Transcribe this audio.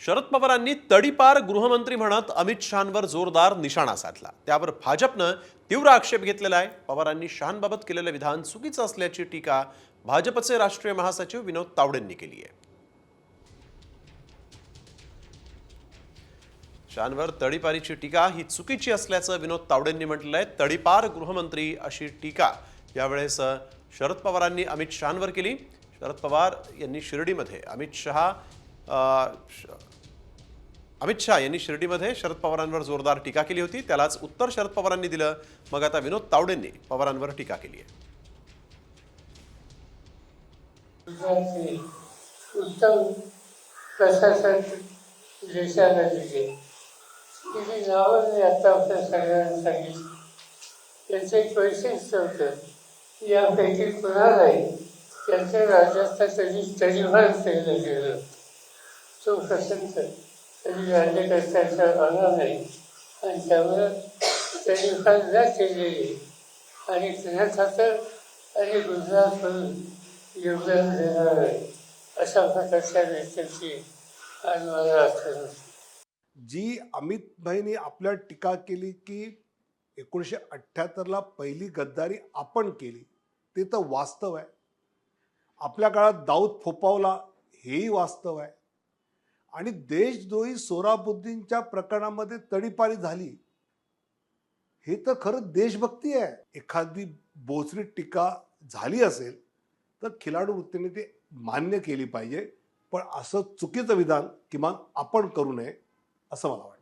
शरद पवारांनी तडीपार गृहमंत्री म्हणत अमित शहांवर जोरदार निशाणा साधला. त्यावर भाजपनं तीव्र आक्षेप घेतलेला आहे. पवारांनी शहांबाबत केलेलं विधान चुकीचं असल्याची टीका भाजपचे राष्ट्रीय महासचिव विनोद तावडेंनी केली आहे. शहांवर तडीपारीची टीका ही चुकीची असल्याचं विनोद तावडेंनी म्हटलं आहे. तडीपार गृहमंत्री अशी टीका यावेळेस शरद पवारांनी अमित शहांवर केली. शरद पवार यांनी शिर्डीमध्ये अमित शहा अमित शहा यांनी शिर्डीमध्ये शरद पवारांवर जोरदार टीका केली होती. त्यालाच उत्तर शरद पवारांनी दिलं. मग आता विनोद तावडेंनी पवारांवर टीका केली आहे. उत्तम प्रशासन देशाला दिले. तिची नावं मी आत्तापर्यंत सगळ्यांना सांगितली त्यांचं एक वैशिष्ट्य होतं यापैकी कुणालाही त्यांच्या राज्यात कधी तरीभार केलं गेलं. तो आणि त्यामुळं तरीभार न केलेली आणि तुझ्या आणि गुजरात योगदान देणार आहे अशा प्रकारच्या व्यक्तींची आज मला आठवण जी अमित भाईनी आपल्या टीका केली की एकोणीसशे अठ्ठ्याहत्तरला पहिली गद्दारी आपण केली ते तर वास्तव आहे. आपल्या काळात दाऊद फोपावला हेही वास्तव आहे. आणि देशद्रोही सोराबुद्दीनच्या प्रकरणामध्ये तडीपारी झाली. हे तर खरं देशभक्ती आहे. एखादी बोचरी टीका झाली असेल तर खिलाडू वृत्तीने ते मान्य केली पाहिजे. पण असं चुकीचं विधान किमान आपण करू नये असं मला वाटतं.